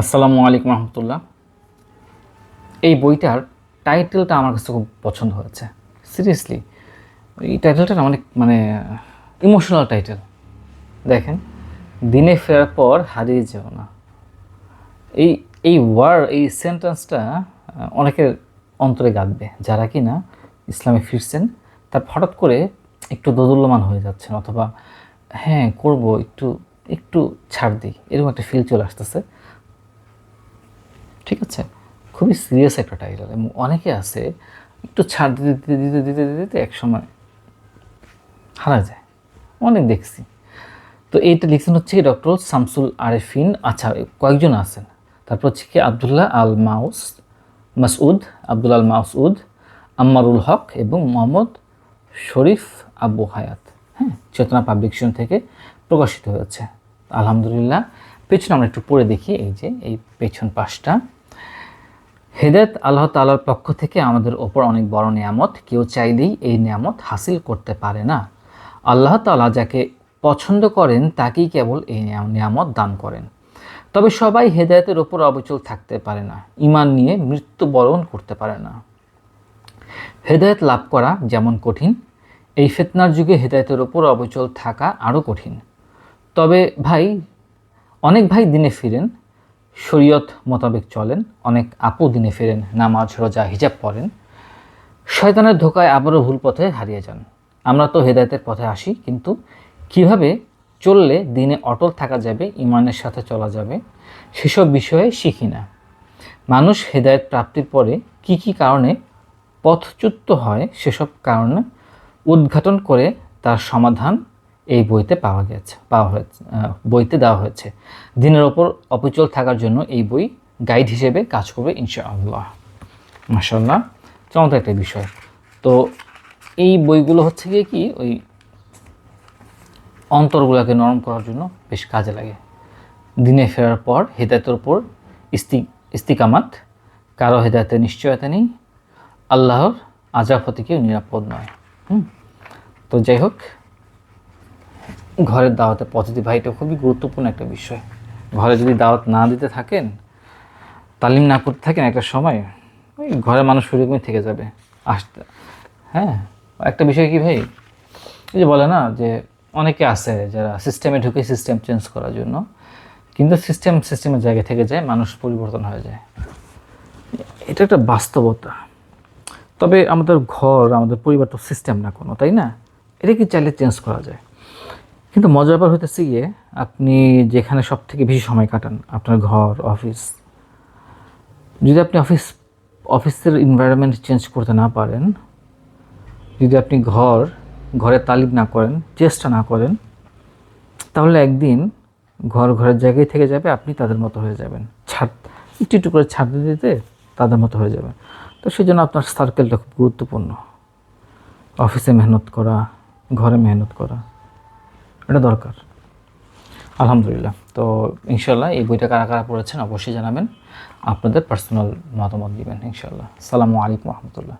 আসসালামু আলাইকুম রহমতুল্লাহ। এই বইটার টাইটেলটা আমার কাছে খুব পছন্দ হয়েছে। সিরিয়াসলি এই টাইটেলটা অনেক মানে ইমোশনাল টাইটেল দেখেন, দিনে ফেরার পর হারিয়ে যেও না। এই এই ওয়ার্ড এই সেন্টেন্সটা অনেকের অন্তরে গাঁদবে যারা কি না ইসলামে ফিরছেন, তার হঠাৎ করে একটু দোদুল্যমান হয়ে যাচ্ছেন অথবা হ্যাঁ করব, একটু একটু ছাড় দিই। এরকম একটা ফিল চলে আসতেছে। ঠিক আছে? খুবই সিরিয়াস একটা টাইটেল এবং অনেকে আছে, একটু ছাড় দিতে দিতে দিতে দিতে দিতে দিতে এক সময় হারা যায়। অনেক দেখছি। তো এইটা লিখছেন হচ্ছে কি ডক্টর শামসুল আরেফিন। আচ্ছা কয়েকজন আছেন। তারপর হচ্ছে কি আবদুল্লাহ আল মাউস মাসউদ আবদুল্লাহ আল মাসউদ আম্মারুল হক এবং মোহাম্মদ শরীফ আবু হায়াত। হ্যাঁ চেতনা পাবলিকেশন থেকে প্রকাশিত হয়েছে। আলহামদুলিল্লাহ। পেছনে আমরা একটু পড়ে দেখি এই যে, এই পেছন পাশটা। হেদায়ত আল্লাহ তাআলার পক্ষ থেকে আমাদের ওপর অনেক বড় নিয়ামত। কেউ চাইলেই এই নিয়ামত হাসিল করতে পারে না। আল্লাহ তাআলা যাকে পছন্দ করেন, তাকেই কেবল এই নিয়াম- নিয়ামত দান করেন। তবে সবাই হেদায়তের ওপর অবিচল থাকতে পারে না। ইমান নিয়ে মৃত্যুবরণ করতে পারে না। হেদায়েত লাভ করা যেমন কঠিন, এই ফেতনার যুগে হেদায়তের ওপর অবিচল থাকা আরও কঠিন। তবে ভাই, অনেক ভাই দিনে ফিরেন শরীয়ত মোতাবেক চলেন, অনেক আপু দিনে ফেরেন, নামাজ, রোজা, হিজাব পড়েন। শয়তানের ধোকায় আবারও ভুল পথে হারিয়ে যান। আমরা তো হেদায়েতের পথে আসি, কিন্তু কীভাবে চললে দিনে অটল থাকা যাবে, ইমানের সাথে চলা যাবে, সেসব বিষয়ে শিখি না। মানুষ হেদায়েত প্রাপ্তির পরে কি কি কারণে পথচ্যুত হয়, সেসব কারণে উদ্ঘাটন করে তার সমাধান এই বইতে পাওয়া গেছে, পাওয়া হয়েছে বইতে দেওয়া হয়েছে। দিনের ওপর অবিচল থাকার জন্য এই বই গাইড হিসেবে কাজ করবে ইনশাআল্লাহ। মাসাল্লাহ চমৎকার একটা বিষয়। তো এই বইগুলো হচ্ছে গিয়ে কি, ওই অন্তরগুলোকে নরম করার জন্য বেশ কাজে লাগে। দিনে ফেরার পর হেদায়তের ওপর ইস্তি, ইস্তিকামাত, কারও হেদায়তের নিশ্চয়তা নেই, আল্লাহর কেউ নিরাপদ নয়। হুম, তো যাই হোক ঘরের দাওয়াতে পদ্ধতি ভাই, এটা খুবই গুরুত্বপূর্ণ একটা বিষয়। ঘরে যদি দাওয়াত না দিতে থাকেন, তালিম না করতে থাকেন, একটা সময় ওই ঘরের মানুষ ওইরকমই থেকে যাবে। আসতে হ্যাঁ? একটা বিষয় কি ভাই? এই যে বলে না যে অনেকে আছে যারা সিস্টেমে ঢুকে সিস্টেম চেঞ্জ করার জন্য, কিন্তু সিস্টেম সিস্টেমের জায়গা থেকে যায়, মানুষ পরিবর্তন হয়ে যায়। এটা একটা বাস্তবতা। তবে আমাদের ঘর, আমাদের পরিবার তো সিস্টেম না কোনো, তাই না? এটা কি চাইলে চেঞ্জ করা যায়? কিন্তু মজার ব্যাপার হইতেছে গিয়ে, আপনি যেখানে সব থেকে বেশি সময় কাটান, আপনার ঘর অফিস যদি আপনি অফিস অফিসের এনভায়রনমেন্ট চেঞ্জ করতে না পারেন, যদি আপনি ঘর, ঘরে তালিম না করেন, চেষ্টা না করেন, তাহলে একদিন ঘর ঘরের জায়গায় থেকে যাবে, আপনি তাদের মতো হয়ে যাবেন। ছাড় একটু একটু করে ছাড় দিতে তাদের মতো হয়ে যাবে তো সেই জন্য আপনার সার্কেলটা খুব গুরুত্বপূর্ণ। অফিসে মেহনত করা, ঘরে মেহনত করা। এটা দরকার। আলহামদুলিল্লাহ। তো ইনশাল্লাহ এই বইটা কারা কারা পড়েছেন অবশ্যই জানাবেন। আপনাদের পার্সোনাল মতামত দিবেন ইনশাল্লাহ সালামু আলাইকুম রহমতুল্লাহ।